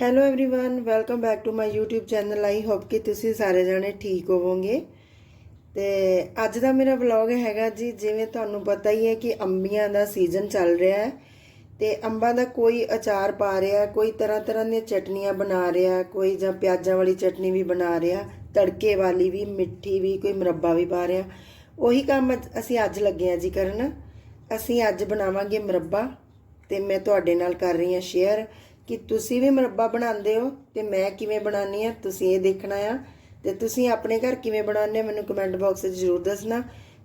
hello everyone welcome back to my YouTube channel I hope ਕਿ ਤੁਸੀਂ ਸਾਰੇ ਜਣੇ ਠੀਕ ਹੋਵੋਗੇ ਤੇ ਅੱਜ ਦਾ ਮੇਰਾ ਵਲੌਗ ਹੈਗਾ ਜੀ ਜਿਵੇਂ ਤੁਹਾਨੂੰ ਪਤਾ ਹੀ ਹੈ ਕਿ ਅੰਬੀਆਂ ਦਾ ਸੀਜ਼ਨ ਚੱਲ ਰਿਹਾ ਹੈ ਤੇ ਅੰਬਾਂ ਦਾ ਕੋਈ ਅਚਾਰ ਪਾ ਰਿਹਾ ਕੋਈ ਤਰ੍ਹਾਂ ਤਰ੍ਹਾਂ ਦੀਆਂ ਚਟਨੀਆਂ ਬਣਾ ਰਿਹਾ ਕੋਈ ਜਾਂ ਪਿਆਜ਼ਾਂ ਵਾਲੀ ਚਟਨੀ ਵੀ ਬਣਾ ਰਿਹਾ ਤੜਕੇ ਵਾਲੀ ਵੀ ਮਿੱਠੀ ਵੀ ਕੋਈ ਮੁਰੱਬਾ ਵੀ ਪਾ ਰਿਹਾ ਉਹੀ ਕੰਮ ਅੱਜ- ਅਸੀਂ ਅੱਜ ਲੱਗੇ ਆ ਜੀ ਕਰਨ ਅਸੀਂ ਅੱਜ ਬਣਾਵਾਂਗੇ ਮੁਰੱਬਾ ਤੇ ਮੈਂ ਤੁਹਾਡੇ ਨਾਲ ਕਰ ਰਹੀ ਹਾਂ ਸ਼ੇਅਰ ਕਿ ਤੁਸੀਂ ਵੀ ਮੁਰੱਬਾ ਬਣਾਉਂਦੇ ਹੋ ਤੇ ਮੈਂ ਕਿਵੇਂ ਬਣਾਉਣੀ ਆ ਤੁਸੀਂ ਇਹ ਦੇਖਣਾ ਆ। ਤੇ ਤੁਸੀਂ ਆਪਣੇ ਘਰ ਕਿਵੇਂ ਬਣਾਉਂਦੇ ਹੋ, ਮੈਨੂੰ ਕਮੈਂਟ ਬਾਕਸ ਵਿੱਚ ਜ਼ਰੂਰ ਦੱਸਣਾ।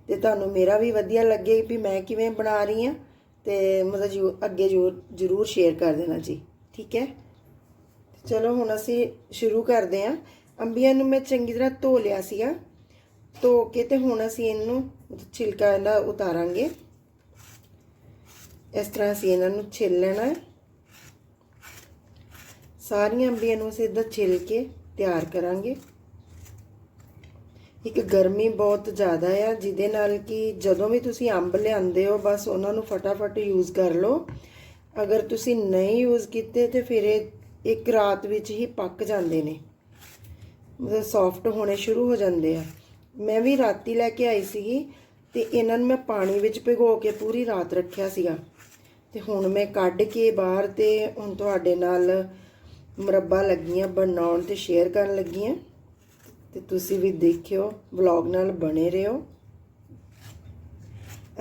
ਤੇ ਤੁਹਾਨੂੰ ਮੇਰਾ ਵੀ ਵਧੀਆ ਲੱਗੇ ਵੀ ਮੈਂ ਕਿਵੇਂ ਬਣਾ ਰਹੀ ਹਾਂ ਤੇ ਮਤਲਬ ਜ਼ਰੂਰ ਅੱਗੇ ਜ਼ਰੂਰ ਜ਼ਰੂਰ ਸ਼ੇਅਰ ਕਰ ਦੇਣਾ ਜੀ, ਠੀਕ ਹੈ? ਚਲੋ ਹੁਣ ਅਸੀਂ ਸ਼ੁਰੂ ਕਰਦੇ ਹਾਂ। ਅੰਬੀਆਂ ਨੂੰ ਮੈਂ ਚੰਗੀ ਤਰ੍ਹਾਂ ਧੋ ਲਿਆ ਸੀਗਾ। ਧੋ ਕੇ ਤੇ ਹੁਣ ਅਸੀਂ ਇਹਨੂੰ ਛਿਲਕਾ ਇਹਦਾ ਉਤਾਰਾਂਗੇ। ਇਸ ਤਰ੍ਹਾਂ ਅਸੀਂ ਇਹਨਾਂ ਨੂੰ ਛਿੱਲ ਲੈਣਾ ਹੈ। ਸਾਰੀਆਂ ਅੰਬੀਆਂ ਨੂੰ ਅਸੀਂ ਇਦਾਂ ਛਿੱਲ ਕੇ ਤਿਆਰ ਕਰਾਂਗੇ। ਇੱਕ ਗਰਮੀ ਬਹੁਤ ਜ਼ਿਆਦਾ ਆ, ਜਿਹਦੇ ਨਾਲ ਕਿ ਜਦੋਂ ਵੀ ਤੁਸੀਂ ਅੰਬ ਲਿਆਂਦੇ ਹੋ, ਬਸ ਉਹਨਾਂ ਨੂੰ ਫਟਾਫਟ ਯੂਜ਼ ਕਰ ਲਓ। ਅਗਰ ਤੁਸੀਂ ਨਹੀਂ ਯੂਜ਼ ਕੀਤੇ, ਤੇ ਫਿਰ ਇਹ ਇੱਕ ਰਾਤ ਵਿੱਚ ਹੀ ਪੱਕ ਜਾਂਦੇ ਨੇ। ਮਤਲਬ ਸੌਫਟ ਹੋਣੇ ਸ਼ੁਰੂ ਹੋ ਜਾਂਦੇ ਆ। ਮੈਂ ਵੀ ਰਾਤੀ ਲੈ ਕੇ ਆਈ ਸੀਗੀ, ਤੇ ਇਹਨਾਂ ਨੂੰ ਮੈਂ ਪਾਣੀ ਵਿੱਚ ਭਿਗੋ ਕੇ ਪੂਰੀ ਰਾਤ ਰੱਖਿਆ ਸੀਗਾ। ਤੇ ਹੁਣ ਮੈਂ ਕੱਢ ਕੇ ਬਾਹਰ ਤੇ ਹੁਣ ਤੁਹਾਡੇ ਨਾਲ ਮੁਰੱਬਾ ਲੱਗੀਆਂ, ਬਣਾਉਣ ਤੇ ਸ਼ੇਅਰ ਕਰਨ ਲੱਗੀਆਂ। ਤੇ ਤੁਸੀਂ ਵੀ ਦੇਖਿਓ ਵਲੌਗ ਨਾਲ ਬਣੇ ਰਹੋ।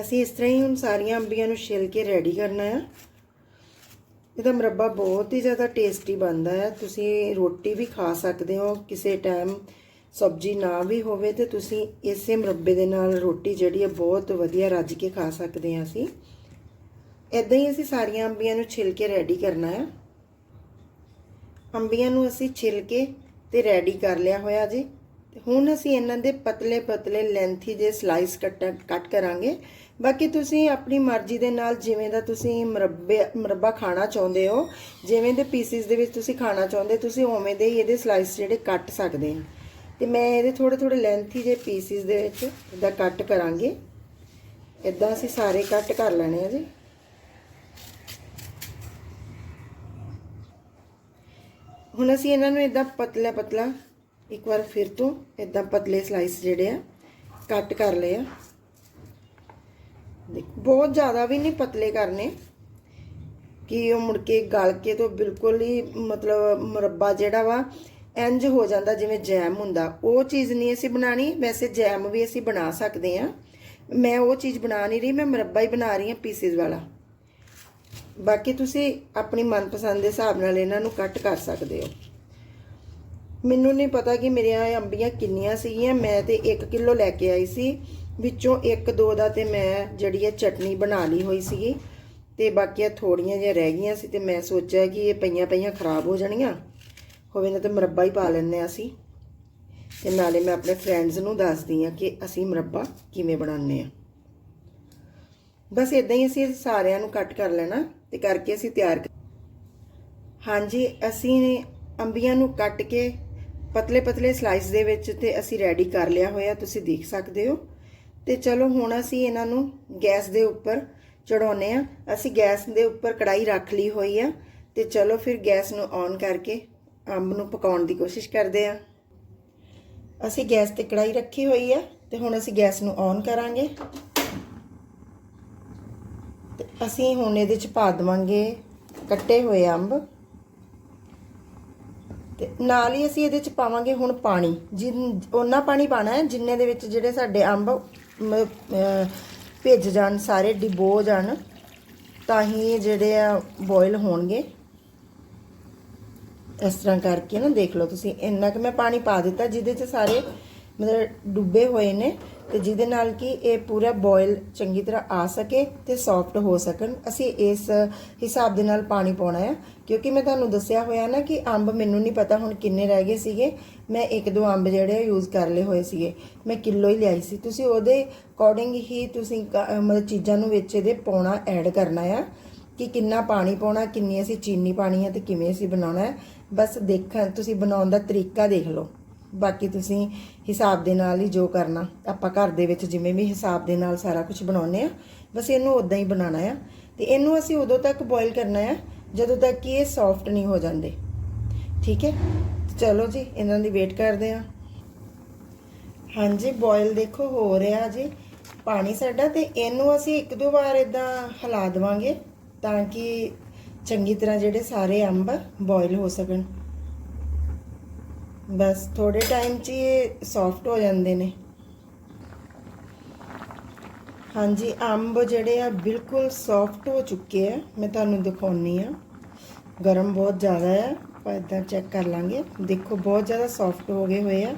ਅਸੀਂ ਇਸ ਤਰ੍ਹਾਂ ਹੀ ਹੁਣ ਸਾਰੀਆਂ ਅੰਬੀਆਂ ਨੂੰ ਛਿੱਲ ਕੇ ਰੈਡੀ ਕਰਨਾ ਆ। ਇਹਦਾ ਮੁਰੱਬਾ ਬਹੁਤ ਹੀ ਜ਼ਿਆਦਾ ਟੇਸਟੀ ਬਣਦਾ ਹੈ ਤੁਸੀਂ ਰੋਟੀ ਵੀ ਖਾ ਸਕਦੇ ਹੋ, ਕਿਸੇ ਟਾਈਮ ਸਬਜ਼ੀ ਨਾ ਵੀ ਹੋਵੇ ਤੇ ਤੁਸੀਂ ਇਸੇ ਮੁਰੱਬੇ ਦੇ ਨਾਲ ਰੋਟੀ ਜਿਹੜੀ ਹੈ ਬਹੁਤ ਵਧੀਆ ਰੱਜ ਕੇ ਖਾ ਸਕਦੇ ਹਾਂ ਅਸੀਂ। ਇਦਾਂ ਹੀ ਅਸੀਂ ਸਾਰੀਆਂ ਅੰਬੀਆਂ ਨੂੰ ਛਿੱਲ ਕੇ ਰੈਡੀ ਕਰਨਾ ਹੈ ਅੰਬੀਆਂ ਨੂੰ ਅਸੀਂ ਛਿੱਲ ਕੇ ਤੇ ਰੈਡੀ ਕਰ ਲਿਆ ਹੋਇਆ ਜੀ। ਤੇ ਹੁਣ ਅਸੀਂ ਇਹਨਾਂ ਦੇ ਪਤਲੇ ਪਤਲੇ ਲੈਂਥੀ ਦੇ ਸਲਾਈਸ ਕੱਟ ਕੱਟ ਕਰਾਂਗੇ। ਬਾਕੀ ਤੁਸੀਂ ਆਪਣੀ ਮਰਜ਼ੀ ਦੇ ਨਾਲ ਜਿਵੇਂ ਦਾ ਤੁਸੀਂ ਮੁਰੱਬੇ ਮੁਰੱਬਾ ਖਾਣਾ ਚਾਹੁੰਦੇ ਹੋ, ਜਿਵੇਂ ਦੇ ਪੀਸਿਸ ਦੇ ਵਿੱਚ ਤੁਸੀਂ ਖਾਣਾ ਚਾਹੁੰਦੇ, ਤੁਸੀਂ ਉਵੇਂ ਦੇ ਹੀ ਇਹਦੇ ਸਲਾਈਸ ਜਿਹੜੇ ਕੱਟ ਸਕਦੇ ਆ ਤੇ ਮੈਂ ਇਹਦੇ ਥੋੜੇ ਥੋੜੇ ਲੈਂਥੀ ਜੇ ਪੀਸਿਸ ਦੇ ਵਿੱਚ ਇਦਾਂ ਕੱਟ ਕਰਾਂਗੇ। ਇਦਾਂ ਅਸੀਂ ਸਾਰੇ ਕੱਟ ਕਰ ਲੈਣੇ ਆ ਜੀ। ਹੁਣ ਅਸੀਂ ਇਹਨਾਂ ਨੂੰ ਇਦਾਂ ਪਤਲਾ ਪਤਲਾ ਇੱਕ ਵਾਰ ਫਿਰ ਤੋਂ ਇਦਾਂ ਪਤਲੇ ਸਲਾਈਸ ਜਿਹੜੇ ਆ ਕੱਟ ਕਰ ਲਏ ਆ। ਦੇਖੋ, ਬਹੁਤ ਜ਼ਿਆਦਾ ਵੀ ਨਹੀਂ ਪਤਲੇ ਕਰਨੇ। ਕਿ ਉਹ ਮੁੜ ਕੇ ਗਲ ਕੇ ਤੋਂ ਬਿਲਕੁਲ ਹੀ ਮਤਲਬ ਮੁਰੱਬਾ ਜਿਹੜਾ ਵਾ ਇੰਜ ਹੋ ਜਾਂਦਾ ਜਿਵੇਂ ਜੈਮ ਹੁੰਦਾ। ਉਹ ਚੀਜ਼ ਨਹੀਂ ਅਸੀਂ ਬਣਾਣੀ ਵੈਸੇ ਜੈਮ ਵੀ ਅਸੀਂ ਬਣਾ ਸਕਦੇ ਆ। ਮੈਂ ਉਹ ਚੀਜ਼ ਬਣਾ ਨਹੀਂ ਰਹੀ, ਮੈਂ ਮੁਰੱਬਾ ਹੀ ਬਣਾ ਰਹੀ ਹਾਂ ਪੀਸਿਸ ਵਾਲਾ। ਬਾਕੀ ਤੁਸੀਂ ਆਪਣੀ ਮਨਪਸੰਦ ਦੇ ਹਿਸਾਬ ਨਾਲ ਇਹਨਾਂ ਨੂੰ ਕੱਟ ਕਰ ਸਕਦੇ ਹੋ। ਮੈਨੂੰ ਨਹੀਂ ਪਤਾ ਕਿ ਮੇਰੀਆਂ ਅੰਬੀਆਂ ਕਿੰਨੀਆਂ ਸੀਗੀਆਂ। ਮੈਂ ਤੇ 1 ਕਿਲੋ ਲੈ ਕੇ ਆਈ ਸੀ। ਵਿੱਚੋਂ 1-2 ਦਾ ਤੇ ਮੈਂ ਜਿਹੜੀ ਹੈ ਚਟਨੀ ਬਣਾ ਲਈ ਹੋਈ ਸੀਗੀ। ਤੇ ਬਾਕੀਆਂ ਥੋੜੀਆਂ ਜਿਹੀਆਂ ਰਹਿ ਗਈਆਂ ਸੀ ਤੇ ਮੈਂ ਸੋਚਿਆ ਕਿ ਇਹ ਪਈਆਂ ਪਈਆਂ ਖਰਾਬ ਹੋ ਜਾਣੀਆਂ। ਹੋਵੇ ਨਾ ਤੇ ਮੁਰੱਬਾ ਹੀ ਪਾ ਲੈਂਦੇ ਆ ਅਸੀਂ। ਤੇ ਨਾਲੇ ਮੈਂ ਆਪਣੇ ਫਰੈਂਡਸ ਨੂੰ ਦੱਸਦੀ ਆ ਕਿ ਅਸੀਂ ਮੁਰੱਬਾ ਕਿਵੇਂ ਬਣਾਉਂਦੇ ਆ ਬਸ ਇਦਾਂ ਹੀ ਅਸੀਂ ਸਾਰਿਆਂ ਨੂੰ ਕੱਟ ਕਰ ਲੈਣਾ ਤੇ ਕਰਕੇ ਅਸੀਂ ਤਿਆਰ ਹਾਂਜੀ, ਅਸੀਂ ਅੰਬੀਆਂ ਨੂੰ ਕੱਟ ਕੇ ਪਤਲੇ ਪਤਲੇ ਸਲਾਈਸ ਦੇ ਵਿੱਚ ਤੇ ਅਸੀਂ ਰੈਡੀ ਕਰ ਲਿਆ ਹੋਇਆ, ਤੁਸੀਂ ਦੇਖ ਸਕਦੇ ਹੋ। ਤੇ ਚਲੋ ਹੁਣ ਅਸੀਂ ਇਹਨਾਂ ਨੂੰ ਗੈਸ ਦੇ ਉੱਪਰ ਚੜਾਉਨੇ ਆ ਅਸੀਂ ਗੈਸ ਦੇ ਉੱਪਰ ਕੜਾਈ ਰੱਖ ਲਈ ਹੋਈ ਆ ਤੇ ਚਲੋ ਫਿਰ ਗੈਸ ਨੂੰ ਔਨ ਕਰਕੇ ਅੰਬ ਨੂੰ ਪਕਾਉਣ ਦੀ ਕੋਸ਼ਿਸ਼ ਕਰਦੇ ਆ ਅਸੀਂ ਗੈਸ ਤੇ ਕੜਾਈ ਰੱਖੀ ਹੋਈ ਆ ਤੇ ਹੁਣ ਅਸੀਂ ਗੈਸ ਨੂੰ ਔਨ ਕਰਾਂਗੇ। ਅਸੀਂ ਹੁਣ ਇਹਦੇ ਚ ਪਾ ਦਵਾਂਗੇ ਕੱਟੇ ਹੋਏ ਅੰਬ। ਤੇ ਨਾਲ ਹੀ ਅਸੀਂ ਇਹਦੇ ਚ ਪਾਵਾਂਗੇ ਹੁਣ ਪਾਣੀ। ਜਿੰਨ ਉਹਨਾਂ ਪਾਣੀ ਪਾਣਾ ਹੈ ਜਿੰਨੇ ਦੇ ਵਿੱਚ ਜਿਹੜੇ ਸਾਡੇ ਅੰਬ ਮ- ਭਿੱਜ ਜਾਣ, ਸਾਰੇ ਡਿਬੋ ਜਾਣ, ਤਾਂ ਹੀ ਇਹ ਜਿਹੜੇ ਆ ਬੋਇਲ ਹੋਣਗੇ। ਇਸ ਤਰ੍ਹਾਂ ਕਰਕੇ ਨਾ ਦੇਖ ਲਓ ਤੁਸੀਂ। ਇੰਨਾ ਕਿ ਮੈਂ ਪਾਣੀ ਪਾ ਦਿੱਤਾ, ਜਿਹਦੇ ਚ ਸਾਰੇ ਮਤਲਬ ਡੁੱਬੇ ਹੋਏ ਨੇ। ਤੇ ਜਿਹਦੇ ਨਾਲ ਕਿ ਇਹ ਪੂਰਾ ਬੋਇਲ ਚੰਗੀ ਤਰ੍ਹਾਂ ਆ ਸਕੇ ਤੇ ਸੌਫਟ ਹੋ ਸਕਣ। ਅਸੀਂ ਇਸ ਹਿਸਾਬ ਦੇ ਨਾਲ ਪਾਣੀ ਪਾਉਣਾ ਹੈ। ਕਿਉਂਕਿ ਮੈਂ ਤੁਹਾਨੂੰ ਦੱਸਿਆ ਹੋਇਆ ਨਾ ਕਿ ਅੰਬ ਮੈਨੂੰ ਨਹੀਂ ਪਤਾ ਹੁਣ ਕਿੰਨੇ ਰਹਿ ਗਏ ਸੀਗੇ। ਮੈਂ ਇੱਕ ਦੋ ਅੰਬ ਜਿਹੜੇ ਯੂਜ਼ ਕਰ ਲਏ ਹੋਏ ਸੀਗੇ। ਮੈਂ ਕਿਲੋ ਹੀ ਲਿਆਈ ਸੀ। ਤੁਸੀਂ ਉਹਦੇ ਅਕੋਰਡਿੰਗ ਹੀ ਤੁਸੀਂ ਕ- ਮਤਲਬ ਚੀਜ਼ਾਂ ਨੂੰ ਵਿੱਚ ਇਹਦੇ ਪਾਉਣਾ ਐਡ ਕਰਨਾ ਆ ਕਿ ਕਿੰਨਾ ਪਾਣੀ ਪਾਉਣਾ, ਕਿੰਨੀ ਅਸੀਂ ਚੀਨੀ ਪਾਣੀ ਹੈ ਤੇ ਕਿਵੇਂ ਅਸੀਂ ਬਣਾਉਣਾ ਹੈ। ਬਸ ਦੇਖਣ ਤੁਸੀਂ ਬਣਾਉਣ ਦਾ ਤਰੀਕਾ ਦੇਖ ਲਓ। ਬਾਕੀ ਤੁਸੀਂ ਹਿਸਾਬ ਦੇ ਨਾਲ ਹੀ ਜੋ ਕਰਨਾ, ਆਪਾਂ ਘਰ ਦੇ ਵਿੱਚ ਜਿਵੇਂ ਵੀ ਹਿਸਾਬ ਦੇ ਨਾਲ ਸਾਰਾ ਕੁਝ ਬਣਾਉਨੇ ਆ ਬਸ ਇਹਨੂੰ ਉਦਾਂ ਹੀ ਬਣਾਉਣਾ ਆ। ਤੇ ਇਹਨੂੰ ਅਸੀਂ ਉਦੋਂ ਤੱਕ ਬੋਇਲ ਕਰਨਾ ਆ, ਜਦੋਂ ਤੱਕ ਕਿ ਇਹ ਸੌਫਟ ਨਹੀਂ ਹੋ ਜਾਂਦੇ। ਠੀਕ ਹੈ? ਚਲੋ ਜੀ, ਇਹਨਾਂ ਦੀ ਵੇਟ ਕਰਦੇ ਆ ਹਾਂਜੀ ਬੋਇਲ ਦੇਖੋ ਹੋ ਰਿਹਾ ਜੀ। ਪਾਣੀ ਸਾਡਾ ਤੇ ਇਹਨੂੰ ਅਸੀਂ ਇੱਕ ਦੋ ਵਾਰ ਇਦਾਂ ਹਿਲਾ ਦੇਵਾਂਗੇ ਤਾਂ ਕਿ ਚੰਗੀ ਤਰ੍ਹਾਂ ਜਿਹੜੇ ਸਾਰੇ ਅੰਬ ਬੋਇਲ ਹੋ ਸਕਣ। ਬਸ ਥੋੜੇ ਟਾਈਮ 'ਚ ਹੀ ਇਹ ਸੌਫਟ ਹੋ ਜਾਂਦੇ ਨੇ। ਹਾਂਜੀ, ਅੰਬ ਜਿਹੜੇ ਆ ਬਿਲਕੁਲ ਸੌਫਟ ਹੋ ਚੁੱਕੇ ਆ। ਮੈਂ ਤੁਹਾਨੂੰ ਦਿਖਾਉਣੀ ਆ। ਗਰਮ ਬਹੁਤ ਜ਼ਿਆਦਾ ਆ। ਆਪਾਂ ਇਦਾਂ ਚੈੱਕ ਕਰ ਲਾਂਗੇ। ਦੇਖੋ, ਬਹੁਤ ਜ਼ਿਆਦਾ ਸੌਫਟ ਹੋ ਗਏ ਹੋਏ ਆ।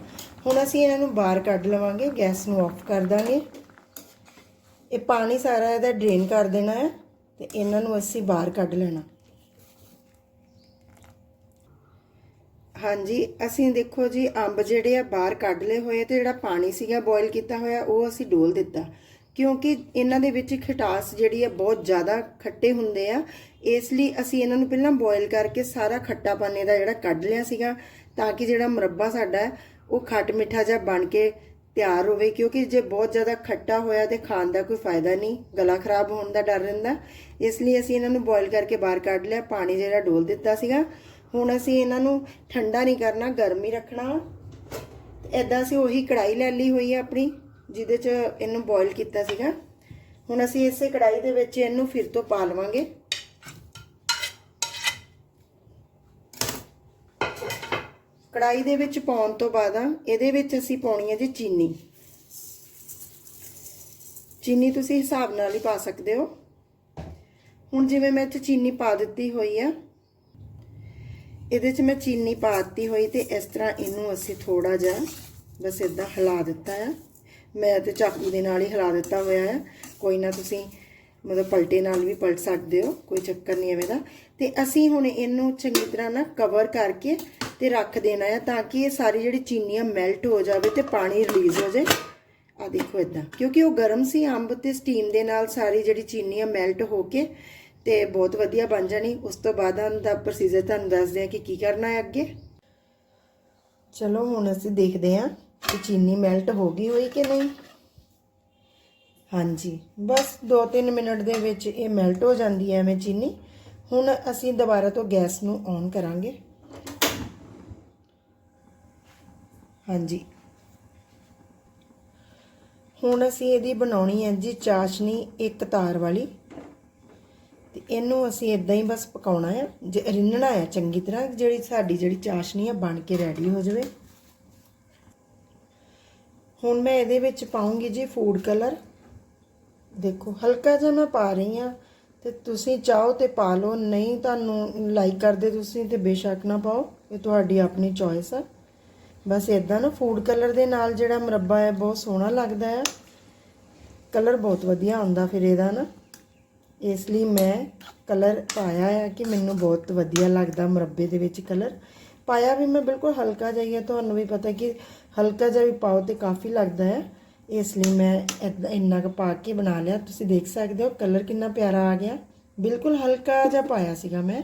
ਹੁਣ ਅਸੀਂ ਇਹਨਾਂ ਨੂੰ ਬਾਹਰ ਕੱਢ ਲਵਾਂਗੇ। ਗੈਸ ਨੂੰ ਆਫ ਕਰ ਦਾਂਗੇ। ਇਹ ਪਾਣੀ ਸਾਰਾ ਇਹਦਾ ਡਰੇਨ ਕਰ ਦੇਣਾ ਹੈ ਤੇ ਇਹਨਾਂ ਨੂੰ ਅਸੀਂ ਬਾਹਰ ਕੱਢ ਲੈਣਾ। ਹਾਂਜੀ, ਅਸੀਂ ਦੇਖੋ ਜੀ, ਅੰਬ ਜਿਹੜੇ ਆ ਬਾਹਰ ਕੱਢ ਲਏ ਹੋਏ ਤੇ ਜਿਹੜਾ ਪਾਣੀ ਸੀਗਾ ਬੋਇਲ ਕੀਤਾ ਹੋਇਆ, ਉਹ ਅਸੀਂ ਡੋਲ ਦਿੱਤਾ। ਕਿਉਂਕਿ ਇਹਨਾਂ ਦੇ ਵਿੱਚ ਖਟਾਸ ਜਿਹੜੀ ਆ ਬਹੁਤ ਜ਼ਿਆਦਾ ਖੱਟੇ ਹੁੰਦੇ ਆ। ਇਸ ਲਈ ਅਸੀਂ ਇਹਨਾਂ ਨੂੰ ਪਹਿਲਾਂ ਬੋਇਲ ਕਰਕੇ ਸਾਰਾ ਖੱਟਾ ਪਾਣੇ ਦਾ ਜਿਹੜਾ ਕੱਢ ਲਿਆ ਸੀਗਾ, ਤਾਂ ਕਿ ਜਿਹੜਾ ਮੁਰੱਬਾ ਸਾਡਾ ਉਹ ਖੱਟ ਮਿੱਠਾ ਜਿਹਾ ਬਣ ਕੇ ਤਿਆਰ ਹੋਵੇ। ਕਿਉਂਕਿ ਜੇ ਬਹੁਤ ਜ਼ਿਆਦਾ ਖੱਟਾ ਹੋਇਆ ਤੇ ਖਾਣ ਦਾ ਕੋਈ ਫਾਇਦਾ ਨਹੀਂ, ਗਲਾ ਖਰਾਬ ਹੋਣ ਦਾ ਡਰ ਰਹਿੰਦਾ। ਇਸ ਲਈ ਅਸੀਂ ਇਹਨਾਂ ਨੂੰ ਬੋਇਲ ਕਰਕੇ ਬਾਹਰ ਕੱਢ ਲਿਆ, ਪਾਣੀ ਜਿਹੜਾ ਡੋਲ ਦਿੱਤਾ ਸੀਗਾ। ਹੁਣ ਅਸੀਂ ਇਹਨਾਂ ਨੂੰ ਠੰਡਾ ਨਹੀਂ ਕਰਨਾ, ਗਰਮ ਹੀ ਰੱਖਣਾ। ਐਦਾਂ ਅਸੀਂ ਉਹੀ ਕੜਾਈ ਲੈ ਲਈ ਹੋਈ ਹੈ ਆਪਣੀ, ਜਿਹਦੇ 'ਚ ਇਹਨੂੰ ਬੋਇਲ ਕੀਤਾ ਸੀਗਾ। ਹੁਣ ਅਸੀਂ ਇਸੇ ਕੜਾਈ ਦੇ ਵਿੱਚ ਇਹਨੂੰ ਫਿਰ ਤੋਂ ਪਾ ਲਵਾਂਗੇ। ਕੜਾਈ ਦੇ ਵਿੱਚ ਪਾਉਣ ਤੋਂ ਬਾਅਦ ਇਹਦੇ ਵਿੱਚ ਅਸੀਂ ਪਾਉਣੀ ਹੈ ਜੀ ਚੀਨੀ। ਚੀਨੀ ਤੁਸੀਂ ਹਿਸਾਬ ਨਾਲ ਹੀ ਪਾ ਸਕਦੇ ਹੋ। ਹੁਣ ਜਿਵੇਂ ਮੈਂ ਇੱਥੇ ਚੀਨੀ ਪਾ ਦਿੱਤੀ ਹੋਈ ਆ ਇਹਦੇ 'ਚ ਮੈਂ ਚੀਨੀ ਪਾ ਦਿੱਤੀ ਹੋਈ ਤੇ ਇਸ ਤਰ੍ਹਾਂ ਇਹਨੂੰ ਅਸੀਂ ਥੋੜਾ ਜਿਹਾ ਬਸ ਇਦਾਂ ਹਿਲਾ ਦਿੱਤਾ ਆ। ਮੈਂ ਤੇ ਚਾਕੂ ਦੇ ਨਾਲ ਹੀ ਹਿਲਾ ਦਿੱਤਾ ਹੋਇਆ ਹੈ ਕੋਈ ਨਾ ਤੁਸੀਂ ਮਤਲਬ ਪਲਟੇ ਨਾਲ ਵੀ ਪਲਟ ਸਕਦੇ ਹੋ, ਕੋਈ ਚੱਕਰ ਨਹੀਂ ਐਵੇਂ ਦਾ। ਤੇ ਅਸੀਂ ਹੁਣ ਇਹਨੂੰ ਚੰਗੀ ਤਰ੍ਹਾਂ ਨਾ ਕਵਰ ਕਰਕੇ ਤੇ ਰੱਖ ਦੇਣਾ ਹੈ ਤਾਂ ਕਿ ਇਹ ਸਾਰੀ ਜਿਹੜੀ ਚੀਨੀ ਆ ਮੈਲਟ ਹੋ ਜਾਵੇ ਤੇ ਪਾਣੀ ਰਿਲੀਜ਼ ਹੋ ਜਾਏ। ਆ ਦੇਖੋ ਇਦਾਂ ਕਿਉਂਕਿ ਉਹ ਗਰਮ ਸੀ ਅੰਬ ਤੇ ਸਟੀਮ ਦੇ ਨਾਲ ਸਾਰੀ ਜਿਹੜੀ ਚੀਨੀ ਆ ਮੈਲਟ ਹੋ ਕੇ ਤੇ ਬਹੁਤ ਵਧੀਆ ਬਣ ਜਾਣੀ। ਉਸ ਤੋਂ ਬਾਅਦ ਦਾ ਪ੍ਰੋਸੀਜਰ ਤੁਹਾਨੂੰ ਦੱਸਦੇ ਆ ਕਿ ਕੀ ਕਰਨਾ ਹੈ ਅੱਗੇ। ਚਲੋ, ਹੁਣ ਅਸੀਂ ਦੇਖਦੇ ਹਾਂ ਕਿ ਚੀਨੀ ਮੈਲਟ ਹੋ ਗਈ ਹੋਈ ਕਿ ਨਹੀਂ। ਹਾਂਜੀ, ਬਸ 2-3 ਮਿੰਟ ਦੇ ਵਿੱਚ ਇਹ ਮੈਲਟ ਹੋ ਜਾਂਦੀ ਹੈ ਐਵੇਂ ਚੀਨੀ। ਹੁਣ ਅਸੀਂ ਦੁਬਾਰਾ ਤੋਂ ਗੈਸ ਨੂੰ ਔਨ ਕਰਾਂਗੇ। ਹਾਂਜੀ। ਹੁਣ ਅਸੀਂ ਇਹਦੀ ਬਣਾਉਣੀ ਹੈ ਜੀ ਚਾਸ਼ਨੀ ਇੱਕ ਤਾਰ ਵਾਲੀ। ਤੇ ਇਹਨੂੰ ਅਸੀਂ ਇਦਾਂ ਹੀ ਬਸ ਪਕਾਉਣਾ ਹੈ ਜੇ ਰਿੰਨਣਾ ਹੈ ਚੰਗੀ ਤਰ੍ਹਾਂ, ਜਿਹੜੀ ਸਾਡੀ ਜਿਹੜੀ ਚਾਸ਼ਨੀ ਹੈ ਬਣ ਕੇ ਰੈਡੀ ਹੋ ਜਾਵੇ। ਹੁਣ ਮੈਂ ਇਹਦੇ ਵਿੱਚ ਪਾਉਂਗੀ ਜੀ ਫੂਡ ਕਲਰ ਦੇਖੋ, ਹਲਕਾ ਜਿਹਾ ਮੈਂ ਪਾ ਰਹੀ ਹਾਂ, ਤੇ ਤੁਸੀਂ ਚਾਹੋ ਤੇ ਪਾ ਲਓ, ਨਹੀਂ ਤੁਹਾਨੂੰ ਲਾਈਕ ਕਰਦੇ ਤੁਸੀਂ ਤੇ ਬੇਸ਼ੱਕ ਨਾ ਪਾਓ, ਇਹ ਤੁਹਾਡੀ ਆਪਣੀ ਚੋਇਸ ਆ। ਬਸ ਇਦਾਂ ਨਾ ਫੂਡ ਕਲਰ ਦੇ ਨਾਲ ਜਿਹੜਾ ਮੁਰੱਬਾ ਹੈ, ਬਹੁਤ ਸੋਹਣਾ ਲੱਗਦਾ ਹੈ ਕਲਰ ਬਹੁਤ ਵਧੀਆ ਆਉਂਦਾ ਫਿਰ ਇਹਦਾ ਨਾ। ਇਸ ਲਈ ਮੈਂ ਕਲਰ ਪਾਇਆ ਹੈ ਕਿ ਮੈਨੂੰ ਬਹੁਤ ਵਧੀਆ ਲੱਗਦਾ ਮੁਰੱਬੇ ਦੇ ਵਿੱਚ ਕਲਰ ਪਾਇਆ ਵੀ ਮੈਂ ਬਿਲਕੁਲ ਹਲਕਾ ਜਿਹਾ ਹੀ ਹੈ ਤੁਹਾਨੂੰ ਵੀ ਪਤਾ ਕਿ ਹਲਕਾ ਜਿਹਾ ਵੀ ਪਾਓ ਤੇ ਕਾਫੀ ਲੱਗਦਾ ਹੈ ਇਸ ਲਈ ਮੈਂ ਏਦਾਂ- ਇੰਨਾ ਕੁ ਪਾ ਕੇ ਬਣਾ ਲਿਆ। ਤੁਸੀਂ ਦੇਖ ਸਕਦੇ ਹੋ ਕਲਰ ਕਿੰਨਾ ਪਿਆਰਾ ਆ ਗਿਆ। ਬਿਲਕੁਲ ਹਲਕਾ ਜਿਹਾ ਪਾਇਆ ਸੀਗਾ ਮੈਂ।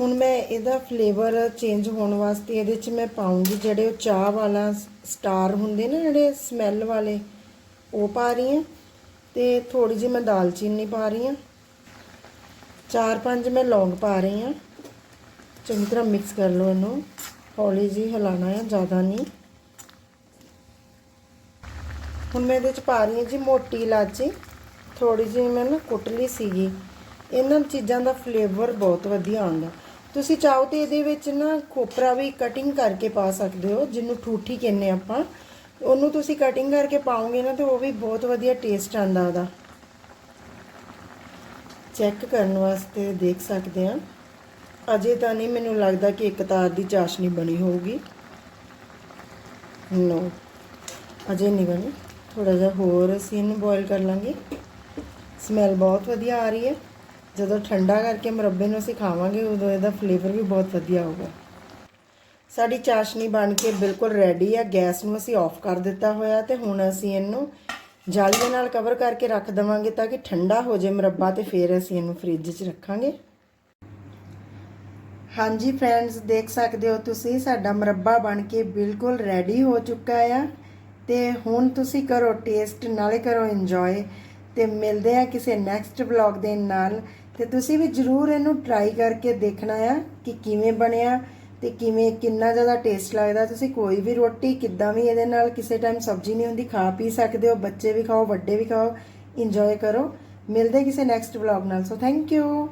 ਹੁਣ ਮੈਂ ਇਹਦਾ ਫਲੇਵਰ ਚੇਂਜ ਹੋਣ ਵਾਸਤੇ ਇਹਦੇ 'ਚ ਮੈਂ ਪਾਉਂਗੀ ਜਿਹੜੇ ਉਹ ਚਾਹ ਵਾਲਾ ਸਟਾਰ ਹੁੰਦੇ ਨੇ ਜਿਹੜੇ ਸਮੈਲ ਵਾਲੇ, ਉਹ ਪਾ ਰਹੀ ਹਾਂ। ਤੇ ਥੋੜੀ ਜਿਹੀ ਮੈਂ ਦਾਲਚੀਨੀ ਪਾ ਰਹੀ ਹਾਂ। ਚਾਰ ਪੰਜ ਮੈਂ ਲੌਂਗ ਪਾ ਰਹੀ ਹਾਂ। ਚੰਗੀ ਤਰ੍ਹਾਂ ਮਿਕਸ ਕਰ ਲਓ ਇਹਨੂੰ। ਹੌਲੀ ਜਿਹੀ ਹਿਲਾਣਾ ਹੈ, ਜ਼ਿਆਦਾ ਨਹੀਂ। ਹੁਣ ਮੈਂ ਇਹਦੇ 'ਚ ਪਾ ਰਹੀ ਹਾਂ ਜੀ ਮੋਟੀ ਇਲਾਚੀ। ਥੋੜੀ ਜਿਹੀ ਮੈਂ ਨਾ ਕੁੱਟ ਲਈ ਸੀਗੀ। ਇਹਨਾਂ ਚੀਜ਼ਾਂ ਦਾ ਫਲੇਵਰ ਬਹੁਤ ਵਧੀਆ ਆਉਂਦਾ। ਤੁਸੀਂ ਚਾਹੋ ਤੇ ਇਹਦੇ ਵਿੱਚ ਨਾ ਖੋਪਰਾ ਵੀ ਕਟਿੰਗ ਕਰਕੇ ਪਾ ਸਕਦੇ ਹੋ, ਜਿਹਨੂੰ ਠੂਠੀ ਕਹਿੰਦੇ ਆਪਾਂ। ਉਹਨੂੰ ਤੁਸੀਂ ਕਟਿੰਗ ਕਰਕੇ ਪਾਓਗੇ ਨਾ ਤੇ ਉਹ ਵੀ ਬਹੁਤ ਵਧੀਆ ਟੇਸਟ ਆਉਂਦਾ ਉਹਦਾ। ਚੈੱਕ ਕਰਨ ਵਾਸਤੇ ਦੇਖ ਸਕਦੇ ਆ ਅਜੇ ਤਾਂ ਨਹੀਂ ਮੈਨੂੰ ਲੱਗਦਾ ਕਿ ਇੱਕ ਤਾਰ ਦੀ ਚਾਸ਼ਨੀ ਬਣੀ ਹੋਊਗੀ। ਨੋ ਅਜੇ ਨਹੀਂ ਬਣੀ। ਥੋੜਾ ਜਿਹਾ ਹੋਰ ਅਸੀਂ ਇਹਨੂੰ ਬੋਇਲ ਕਰ ਲਾਂਗੇ। ਸਮੈਲ ਬਹੁਤ ਵਧੀਆ ਆ ਰਹੀ ਹੈ। ਜਦੋਂ ਠੰਡਾ ਕਰਕੇ ਮੁਰੱਬੇ ਨੂੰ ਅਸੀਂ ਖਾਵਾਂਗੇ, ਉਦੋਂ ਇਹਦਾ ਫਲੇਵਰ ਵੀ ਬਹੁਤ ਵਧੀਆ ਆਊਗਾ ਸਾਡੀ ਚਾਸ਼ਨੀ ਬਣ ਕੇ ਬਿਲਕੁਲ ਰੈਡੀ ਆ। ਗੈਸ ਨੂੰ ਅਸੀਂ ਆਫ ਕਰ ਦਿੱਤਾ ਹੋਇਆ ਤੇ ਹੁਣ ਅਸੀਂ ਇਹਨੂੰ ਜਾਲੀ ਦੇ ਨਾਲ ਕਵਰ ਕਰਕੇ ਰੱਖ ਦੇਵਾਂਗੇ ਤਾਂ ਕਿ ਠੰਡਾ ਹੋ ਜਾਏ ਮੁਰੱਬਾ ਤੇ ਫਿਰ ਅਸੀਂ ਇਹਨੂੰ ਫ੍ਰਿਜ 'ਚ ਰੱਖਾਂਗੇ। ਹਾਂਜੀ ਫਰੈਂਡਸ ਦੇਖ ਸਕਦੇ ਹੋ ਤੁਸੀਂ, ਸਾਡਾ ਮੁਰੱਬਾ ਬਣ ਕੇ ਬਿਲਕੁਲ ਰੈਡੀ ਹੋ ਚੁੱਕਾ ਆ ਤੇ ਹੁਣ ਤੁਸੀਂ ਕਰੋ ਟੇਸਟ ਨਾਲੇ ਕਰੋ ਇੰਜੋਏ ਤੇ ਮਿਲਦੇ ਆ ਕਿਸੇ ਨੈਕਸਟ ਵਲੌਗ ਦੇ ਨਾਲ ਤੇ ਤੁਸੀਂ ਵੀ ਜਰੂਰ ਇਹਨੂੰ ਟਰਾਈ ਕਰਕੇ ਦੇਖਣਾ ਆ ਕਿ ਕਿਵੇਂ ਬਣਿਆ। ਤੇ ਕਿਵੇਂ ਕਿੰਨਾ ਜ਼ਿਆਦਾ ਟੇਸਟ ਲੱਗਦਾ, ਤੁਸੀਂ ਕੋਈ ਵੀ ਰੋਟੀ ਕਿੱਦਾਂ ਵੀ ਇਹਦੇ ਨਾਲ ਕਿਸੇ ਟਾਈਮ ਸਬਜ਼ੀ ਨਹੀਂ ਹੁੰਦੀ, ਖਾ ਪੀ ਸਕਦੇ ਹੋ, ਬੱਚੇ ਵੀ ਖਾਓ, ਵੱਡੇ ਵੀ ਖਾਓ ਇੰਜੋਏ ਕਰੋ। ਮਿਲਦੇ ਕਿਸੇ ਨੈਕਸਟ ਵਲੌਗ ਨਾਲ ਸੋ ਥੈਂਕ ਯੂ